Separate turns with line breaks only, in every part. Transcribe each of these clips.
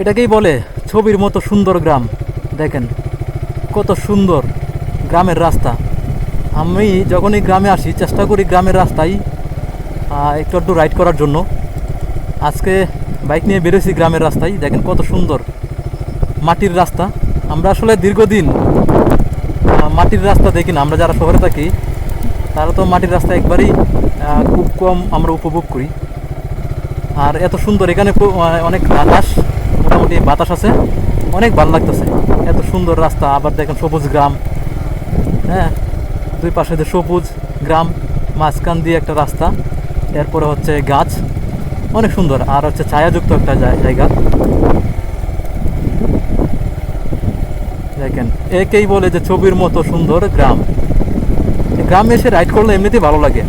এটাকেই বলে ছবির মতো সুন্দর গ্রাম। দেখেন, কত সুন্দর গ্রামের রাস্তা। আমি যখনই গ্রামে আসি, চেষ্টা করি গ্রামের রাস্তায় একটু একটু রাইড করার জন্য। আজকে বাইক নিয়ে বেরোছি গ্রামের রাস্তায়। দেখেন কত সুন্দর মাটির রাস্তা। আমরা আসলে দীর্ঘদিন মাটির রাস্তা দেখি না। আমরা যারা শহরে থাকি, তারা তো মাটির রাস্তা একবারেই খুব কম আমরা উপভোগ করি। আর এত সুন্দর, এখানে অনেক বাতাস। মোটামুটি বাতাস আছে। অনেক ভালো লাগতেছে। এত সুন্দর রাস্তা, আবার দেখেন সবুজ গ্রাম। হ্যাঁ দুই পাশে যে সবুজ গ্রাম, মাঝখান দিয়ে একটা রাস্তা। এরপরে হচ্ছে গাছ। অনেক সুন্দর। আর হচ্ছে ছায়াযুক্ত একটা জায়- জায়গা। দেখেন, একেই বলে যে ছবির মতো সুন্দর গ্রাম। গ্রামে এসে রাইড করলে এমনিতেই ভালো লাগে।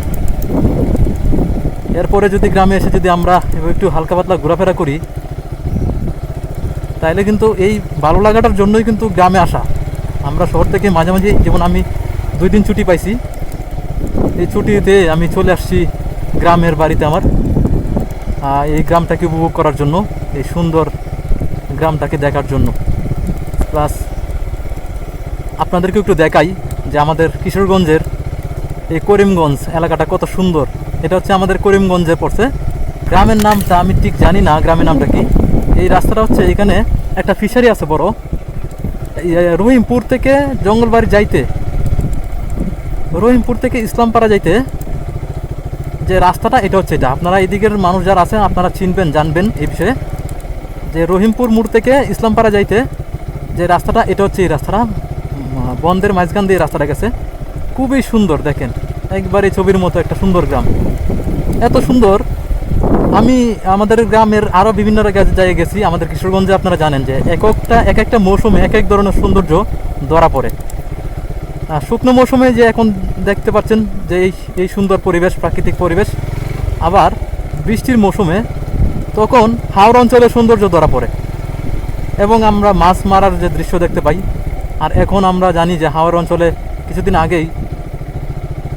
এরপরে যদি গ্রামে এসে যদি আমরা একটু হালকা পাতলা ঘোরাফেরা করি তাহলে কিন্তু এই ভালো লাগাটার জন্যই কিন্তু গ্রামে আসা। আমরা শহর থেকে মাঝে মাঝে, যেমন আমি দুই দিন ছুটি পাইছি, এই ছুটিতে আমি চলে আসছি গ্রামের বাড়িতে আমার। এই গ্রামটাকে উপভোগ করার জন্য, এই সুন্দর গ্রামটাকে দেখার জন্য। প্লাস আপনাদেরকে একটু দেখাই যে আমাদের কিশোরগঞ্জের এই করিমগঞ্জ এলাকাটা কত সুন্দর। এটা হচ্ছে আমাদের করিমগঞ্জে পড়ছে। গ্রামের নামটা আমি ঠিক জানি না, গ্রামের নামটা কি। এই রাস্তাটা হচ্ছে এখানে একটা ফিশারি আছে বড়। রহিমপুর থেকে জঙ্গলবাড়ি যাইতে, রহিমপুর থেকে ইসলামপাড়া যাইতে, যে রাস্তাটা এটা হচ্ছে এটা। আপনারা এদিকের মানুষ যারা আছেন, আপনারা চিনবেন, জানবেন এই বিষয়ে। যে রহিমপুর মোড় থেকে ইসলামপাড়া যাইতে, যে রাস্তাটা, এটা হচ্ছে এই রাস্তাটা। বন্ধের মাঝখান দিয়ে রাস্তাটা গেছে। খুবই সুন্দর, দেখেন। একবারে ছবির মতো একটা সুন্দর গ্রাম। এত সুন্দর আমি আমাদের গ্রামের আরও বিভিন্ন জায়গা- জায়গায় গেছি। আমাদের কিশোরগঞ্জে আপনারা জানেন যে এক একটা এক একটা মৌসুমে এক এক ধরনের সৌন্দর্য ধরা পড়ে। শুকনো মৌসুমে যে এখন দেখতে পাচ্ছেন যে এই এই সুন্দর পরিবেশ, প্রাকৃতিক পরিবেশ, আবার বৃষ্টির মৌসুমে তখন হাওড় অঞ্চলের সৌন্দর্য ধরা পড়ে। এবং আমরা মাছ মারার যে দৃশ্য দেখতে পাই, আর এখন আমরা জানি যে হাওড় অঞ্চলে কিছুদিন আগেই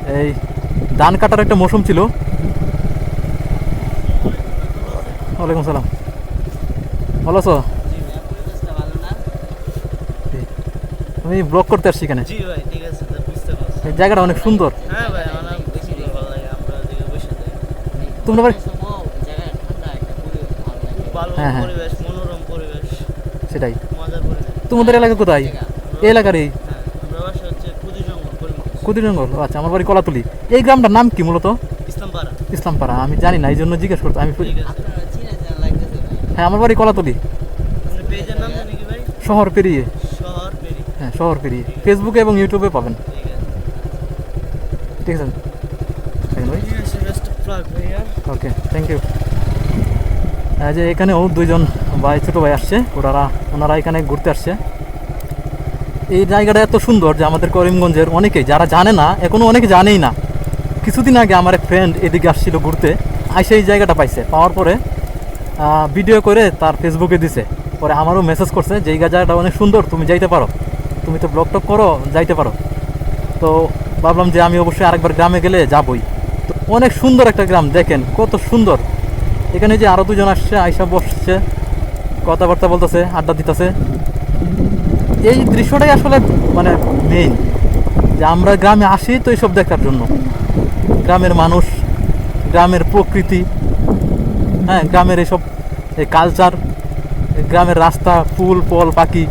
এই ধান কাটার একটা মৌসুম ছিল। ওয়ালাইকুম সালাম। ভালো আছো? আমি ব্লগ করতে আসছি এখানে। জায়গাটা অনেক সুন্দর।
হ্যাঁ
তোমরা হ্যাঁ, হ্যাঁ। সেটাই। তোমাদের এলাকা কোথায়? এই এলাকার এই
আমরা বাসা হচ্ছে কুদি জঙ্গল করিমগঞ্জ
কুদির জঙ্গল আচ্ছা আমার বাড়ি কলাতুলি। এই গ্রামটার নাম কি মূলত?
ইসলামপাড়া।
ইসলামপাড়া আমি জানি না এই জন্য জিজ্ঞেস করতে আমি হ্যাঁ আমার বাড়ি কলাতুলি। শহর পেরিয়ে। হ্যাঁ শহর পেরিয়ে। ফেসবুকে এবং ইউটিউবে পাবেন।
ঠিক আছে।
ওকে থ্যাংক ইউ হ্যাঁ? যে এখানেও দুইজন ভাই ছোটো ভাই আসছে। ওনারা ওনারা এখানে ঘুরতে আসছে। এই জায়গাটা এত সুন্দর যে আমাদের করিমগঞ্জের অনেকেই যারা জানে না এখনও অনেকে জানেই না। কিছুদিন আগে আমার এক ফ্রেন্ড এদিকে আসছিল ঘুরতে। আইসে এই জায়গাটা পাইছে। পাওয়ার পরে ভিডিও করে তার ফেসবুকে দিছে। পরে আমারও মেসেজ করছে যে, এই জায়গাটা অনেক সুন্দর, তুমি যাইতে পারো। তুমি তো ব্লগ টক করো, যাইতে পারো। তো ভাবলাম যে, আমি অবশ্যই আরেকবার গ্রামে গেলে যাবই। তো অনেক সুন্দর একটা গ্রাম, দেখেন, কত সুন্দর। এখানে যে আরও দুজন আসছে, আইসা বসছে, কথাবার্তা বলতেছে, আড্ডা দিতেছে। এই দৃশ্যটাই আসলে মানে মেইন যে আমরা গ্রামে আসি তো এইসব দেখার জন্য। গ্রামের মানুষ, গ্রামের প্রকৃতি। হ্যাঁ গ্রামের এসব এই কালচার গ্রামের রাস্তা ফুল ফল পাখি,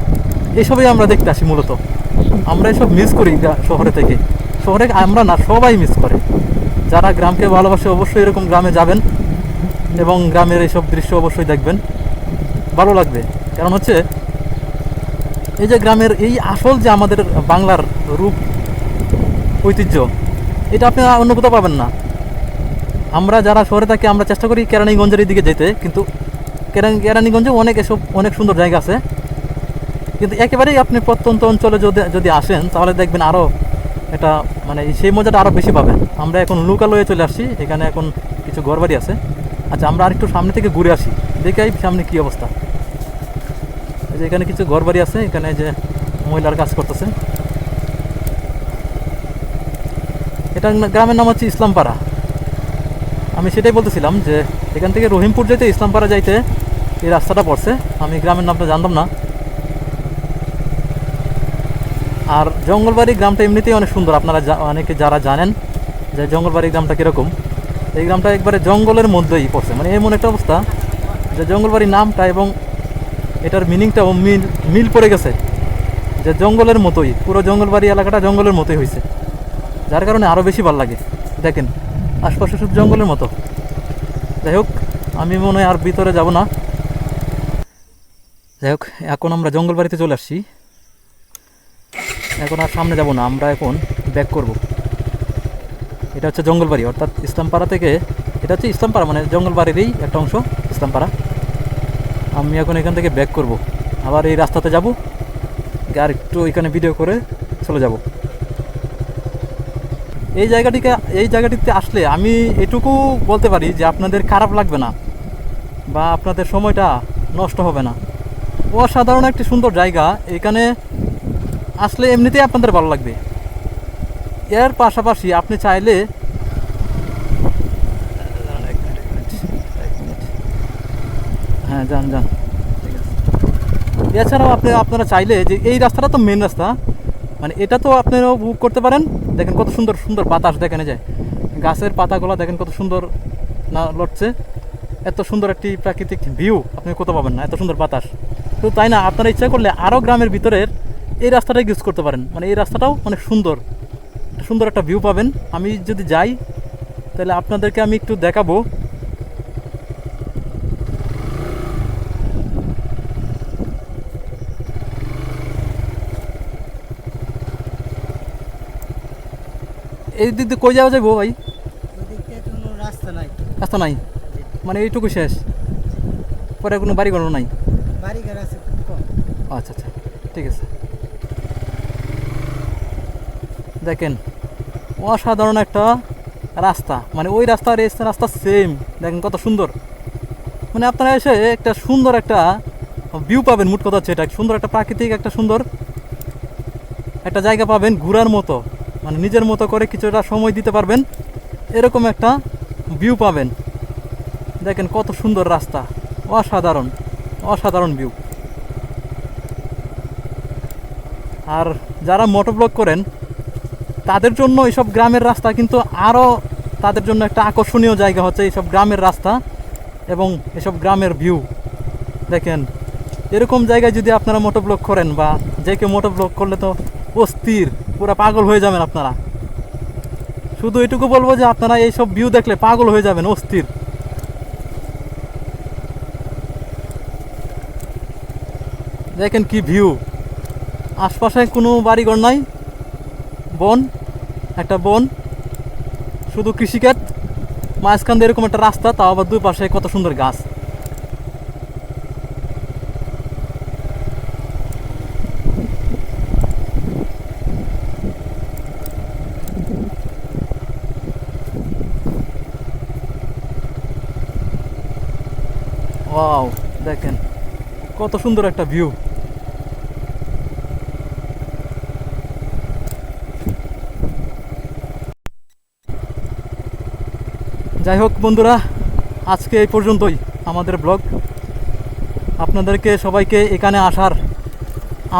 এসবই আমরা দেখতে আসি মূলত। আমরা এসব মিস করি শহরে থেকে। শহরে আমরা না, সবাই মিস করে। যারা গ্রামকে ভালোবাসে অবশ্যই এরকম গ্রামে যাবেন এবং গ্রামের এইসব দৃশ্য অবশ্যই দেখবেন। ভালো লাগবে। কারণ হচ্ছে, এই যে গ্রামের এই আসল যে আমাদের বাংলার রূপ, ঐতিহ্য, এটা আপনি অন্য কোথাও পাবেন না। আমরা যারা শহরে থাকি, আমরা চেষ্টা করি কেরানীগঞ্জের দিকে যেতে, কিন্তু কেরানি, কেরানীগঞ্জে অনেক এসব, অনেক সুন্দর জায়গা আছে। কিন্তু একেবারেই আপনি প্রত্যন্ত অঞ্চলে যদি যদি আসেন, তাহলে দেখবেন আরও এটা মানে সেই মজাটা আরও বেশি পাবেন। আমরা এখন লোকালয়ে চলে আসছি, এখানে এখন কিছু ঘরবাড়ি আছে। আচ্ছা আমরা আরেকটু সামনে থেকে ঘুরে আসি দেখাই সামনে কী অবস্থা। এই যে এখানে কিছু ঘরবাড়ি আছে, এখানে যে মহিলার কাজ করতেছে। এটা গ্রামের নাম হচ্ছে ইসলামপাড়া। আমি সেটাই বলতেছিলাম যে এখান থেকে রহিমপুর যাইতে ইসলামপাড়া যাইতে এই রাস্তাটা পড়ছে। আমি গ্রামের নামটা জানতাম না। আর জঙ্গলবাড়ি গ্রামটা এমনিতেই অনেক সুন্দর। আপনারা অনেকে যারা জানেন যে জঙ্গলবাড়ি গ্রামটা কীরকম, এই গ্রামটা একবারে জঙ্গলের মধ্যেই পড়ছে। মানে এমন একটা অবস্থা যে জঙ্গলবাড়ি নামটা এবং এটার মিনিংটাও মিল মিল পড়ে গেছে যে জঙ্গলের মতোই, পুরো জঙ্গলবাড়ি এলাকাটা জঙ্গলের মতোই হয়েছে যার কারণে আরও বেশি ভালো লাগে। দেখেন আশপাশে সব জঙ্গলের মতো। যাই হোক, আমি মনে হয় আর ভিতরে যাব না। যাই হোক, এখন আমরা জঙ্গল বাড়িতে চলে আসছি। এখন আর সামনে যাব না, আমরা এখন ব্যাক করব। এটা হচ্ছে জঙ্গল বাড়ি, অর্থাৎ ইসলামপাড়া থেকে, এটা হচ্ছে ইসলামপাড়া মানে জঙ্গল বাড়িরই একটা অংশ ইসলামপাড়া আমি এখন এখান থেকে ব্যাক করব। আবার এই রাস্তাতে যাব আর একটু এখানে ভিডিও করে চলে যাব। এই জায়গাটিকে, এই জায়গাটিতে আসলে আমি এটুকু বলতে পারি যে আপনাদের খারাপ লাগবে না বা আপনাদের সময়টা নষ্ট হবে না অসাধারণ একটি সুন্দর জায়গা, এখানে আসলে এমনিতেই আপনাদের ভালো লাগবে এর পাশাপাশি আপনি চাইলে। হ্যাঁ যান যান এছাড়াও আপনি, আপনারা চাইলে যে এই রাস্তাটা তো মেন রাস্তা মানে এটা তো আপনারা বুক করতে পারেন। দেখেন কত সুন্দর সুন্দর বাতাস দেখেন এই যে। গাছের পাতাগুলো দেখেন কত সুন্দর না লড়ছে এত সুন্দর একটি প্রাকৃতিক ভিউ আপনি কোথাও পাবেন না, এত সুন্দর বাতাস। তো তাই না, আপনারা ইচ্ছা করলে আরও গ্রামের ভিতরের এই রাস্তাটা ইউজ করতে পারেন। মানে এই রাস্তাটাও অনেক সুন্দর সুন্দর একটা ভিউ পাবেন। আমি যদি যাই, তাহলে আপনাদেরকে আমি একটু দেখাবো। এই দিক দিয়ে কই যাওয়া যাব ভাই?
রাস্তা নাই।
রাস্তা নাই মানে এইটুকু শেষ। পরে কোনো বাড়ি ঘর নাই?
বাড়িঘর আছে
আচ্ছা আচ্ছা। ঠিক আছে। দেখেন, অসাধারণ একটা রাস্তা। মানে ওই রাস্তা আর এই রাস্তা সেম দেখেন কত সুন্দর। মানে আপনারা এসে একটা সুন্দর একটা ভিউ পাবেন। মোট কথা হচ্ছে এটা। সুন্দর একটা প্রাকৃতিক একটা সুন্দর একটা জায়গা পাবেন ঘোরার মতো। মানে নিজের মতো করে কিছুটা সময় দিতে পারবেন। এরকম একটা ভিউ পাবেন। দেখেন কত সুন্দর রাস্তা। অসাধারণ অসাধারণ ভিউ আর যারা মোটোব্লগ করেন, তাদের জন্য এইসব গ্রামের রাস্তা কিন্তু আরও তাদের জন্য একটা আকর্ষণীয় জায়গা হচ্ছে এইসব গ্রামের রাস্তা এবং এসব গ্রামের ভিউ দেখেন, এরকম জায়গায় যদি আপনারা মোটোব্লগ করেন বা যে কেউ মোটোব্লগ করলে তো অস্থির। পুরা পাগল হয়ে যাবেন আপনারা। শুধু এটুকু বলব যে আপনারা এইসব ভিউ দেখলে পাগল হয়ে যাবেন, অস্থির। দেখেন কি ভিউ আশপাশে কোনো বাড়িঘর নাই, বন, একটা বন, শুধু কৃষিকাজ, মাঝখান দিয়ে এরকম একটা রাস্তা, তাও আবার দুই পাশে কত সুন্দর গাছ। ওয়াও দেখেন, কত সুন্দর একটা ভিউ যাই হোক বন্ধুরা, আজকে এই পর্যন্তই আমাদের ব্লগ আপনাদেরকে সবাইকে এখানে আসার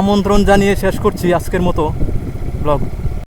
আমন্ত্রণ জানিয়ে শেষ করছি আজকের মতো ব্লগ